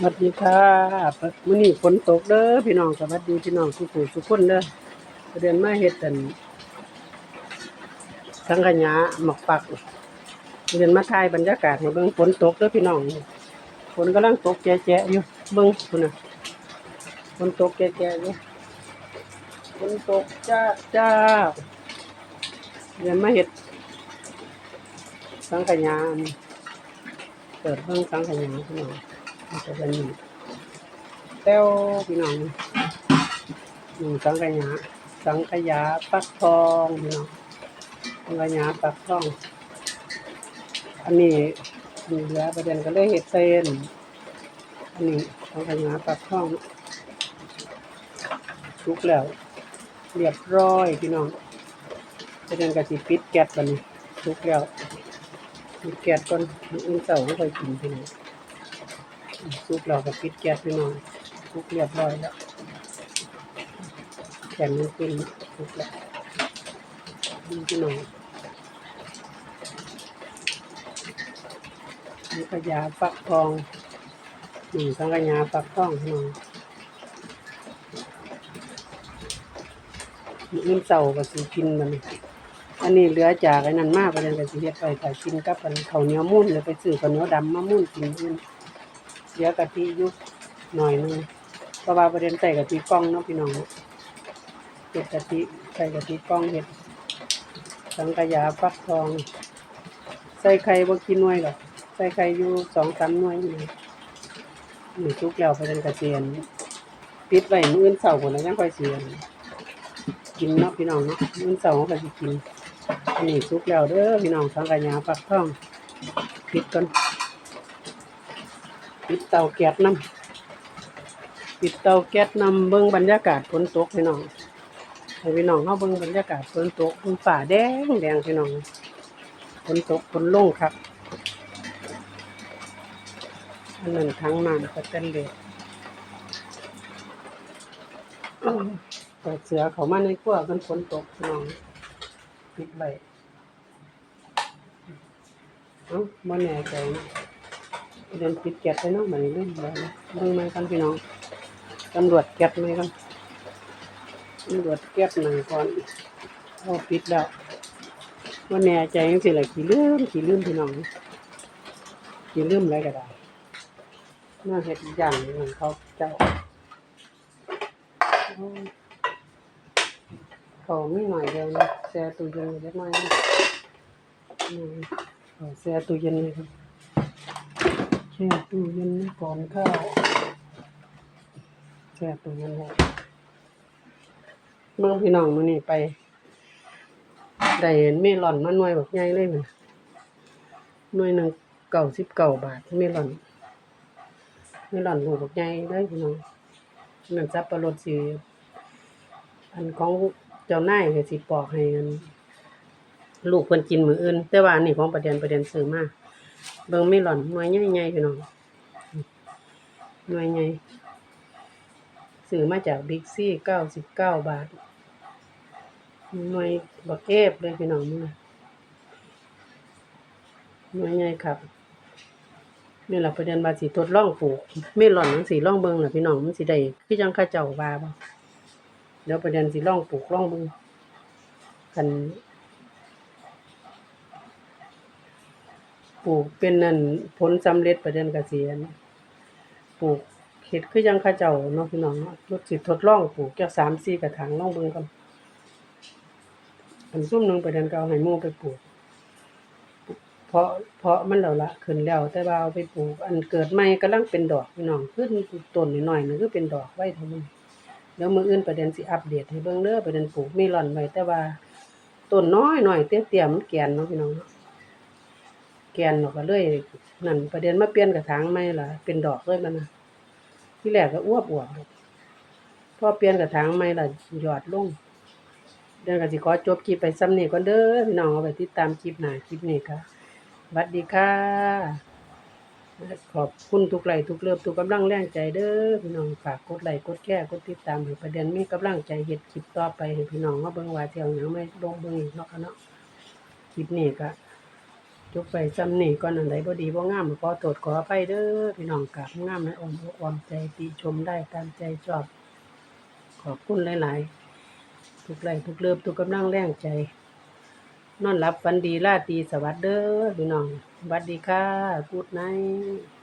สวัสดีค่ะมื้อนี้ฝนตกเด้อพี่น้องสวัสดีพี่น้องทุกผู้ทุกคนเด้อเด็นมาเฮ็ดกันสังขยาหมกปักเด็นมาถ่ายบรรยากาศให้เบิ่งฝนตกเด้อพี่น้องฝนกำลังตกแจ๊ะๆอยู่เบิ่งพุ่นน่ะฝนตกแจ๊ะๆอยู่ฝนตกจ้าจ้าเรียนมาเฮ็ดสังขยาเปิดเบิ่งสังขยาพี่น้อง จะเป็นเต้วพี่น้องหนึ่งสังขยาสังขยาปักทองพี่น้องสังขยาปักทอง อันนี้มีเหลือประเด็นก็เลยเห็ดเส้นอันนี้สังขยาปักทองทุกแล้วเรียบร้อยพี่น้องประเด็นก็สิปิดแก๊สบัดนี้ทุกแล้วปิดแก๊สก่อนมื้อเช้าไม่ค่อยกินพี่น้อง ซุปเราก็ปิดแก๊สไปหน่อยซุปเรียบร้อยแล้วแกนมันเป็นซุปแล้วนี่พี่น้องนี่กระยาฟักทองหนึ่งสังกะยาฟักทองพี่น้องมีอื่นเสาก็สิกินมันอันนี้เหลือจากไอ้นั้นมากประเด็นก็สิเฮ็ดไปแต่กินกับอันข้าวเหนียวมุ่นเลยไปซื้อข้าวเหนียวดำมามุ่นกินอื่นเสียกะทิอยู่หน่อยนึงเพราะว่าประเด็นใส่กะทิกล้องเนาะพี่น้องเห็ดกะทิใส่กะทิกล้องเห็ดสังกะยาฟักทอง ใส่ไข่บ่กี่หน่วยหรอกใส่ไข่อยู่สองสามหน่วยนี่นี่ทุกแล้วประเด็นกระเทียนปิดไว้มื้อเช้าพุ่นแล้วยังค่อยเสียนกินเนาะพี่น้องเนาะมื้ออื่นเช้าก็สิกินนนี้ทุกแล้วเด้อพี่น้องสังกะยาฟักทองปิดก่อน ปิดเตาแก๊สน้ำปิดเตาแก๊สน้ำเบิ่งบรรยากาศฝนตกพี่น้องให้พี่น้องเฮาเบิ่งบรรยากาศฝนตกฝนฝ่าแดงแดงพี่น้องฝนตกฝนลงครับอันนั้นทั้งน้ำก็เต้นเลยอ้าวเปิดเสือเขามาในครัวมันฝนตกพี่น้องปิดไว้เอ้าบ่แน่ใจนะ เดินปิดแก๊สไปเนาะบัดนี้เล่นแล้วนะเบิ่งมากันพี่น้องตำรวจแก๊สไหมกันตำรวจแก๊สหน่อยก่อนเอาปิดแล้วว่าแน่ใจจังสิล่ะขี้ลืมขี้ลืมพี่น้องขี้ลืมอะไรก็ได้น่าเฮ็ดอย่างหนึ่งของเขาเจ้าโอ้ยเขาไม่หน่อยเดียวนะแช่ตู้เย็นเล็กน้อยนะอืมเอาแช่ตู้เย็นเลยครับ ช่ตู้เย็นก่อนข้าวแช่ตู้เย็นไว้เมื่อพี่น้องมื้อนี้ไปได้เห็นเมลอนมาหน่วยบักใหญ่เลยมันหน่วยหนึง99บเก่าบาทเมลอนเมลอนลูกบักใหญ่เลยพี่น้องนั่นสับประรดสิอันของเจ้านายก็สิปอกให้อันลูกเพิ่นกินมื้ออื่น แต่ว่าอันนี้ของประเด็นประเด็นซื้อมา เบิ่งไม่หล่อนหน่วยใหญ่ๆพี่น้องหน่วยใหญ่ซื้อมาจากบิ๊กซี่เก้าสิบเก้าบาทหน่วยบักเอฟเลยพี่น้องนี่นะหน่วยใหญ่ครับนี่แหละประเด็นว่าสิทดลองปลูกไม่หล่อนจังสิลองเบิ่งล่ะพี่น้องมันสิได้คือจังเขาเจ้าว่าบ่เดี๋ยวประเด็นสิลองปลูกลองเบิ่งกัน ลูกเป็นนั่นผลสำเร็จประเด็นกเกษียณปลูกเห็ดคือยังเขาเจ้าเนาะพี่น้องเนาะรถสิทดลองปลูกแค่สามสี่กระถางลองเบิ่งก่อนอันซุ่มหนึ่งประเด็นก็เอาให้มู่ไปปลูก เพราะเพราะมันแล้วละขึ้นแล้ว แต่ว่าเอาไปปลูก อันเกิดใหม่กำลังเป็นดอกพี่น้องขึ้นต้นหน้อยๆนึงคือเป็นดอกไว้เท่านั้นเดี๋ยวมืออื่นประเด็นสิอัปเดตให้เบิ่งเด้อประเด็นปลูกเมลอนไว้แต่ว่าต้นน้อยๆเตี้ยๆมันแก่นเนาะพี่น้องเนาะ แกนออกก็เลยนั่นประเด็นมาเปลี่ยนกระถางใหม่ล่ะ เป็นดอกเลยมันนะที่แรกก็อ้วบอวบพอเปลี่ยนกระถางใหม่ล่ะยอดลงเดี๋ยวก็สิขอจบคลิปไปซ้ำนี้ก่อนเด้อพี่น้องเอาไปติดตามคลิปหน้าคลิปนี้ค่ะสวัสดีค่ะ ขอบคุณทุกไลค์ทุกเลิฟทุกกำลังแรงใจเด้อพี่น้องฝากกดไลค์กดแชร์กดติดตามให้ประเด็นมีกำลังใจเฮ็ดคลิปต่อไปให้พี่น้องเฮาเบิ่งว่าสิเอาหยังมาลงเบิ่งอีกเนาะเนาะคลิปนี้ก็ จบไปซ้ำนี่ก่อนอันใดบ่ดีบ่งามขอโทษขออภัยเด้อพี่น้องกราบงามในอ้อมอกอ้อมใจติชมได้ตามใจชอบ ขอบคุณหลาย ๆ ทุกไลค์ทุกเลิบทุกกำลังแรงใจ นอนหลับฝันดีราตรีสวัสดิ์เด้อพี่น้องสวัสดีค่ะกูดไนท์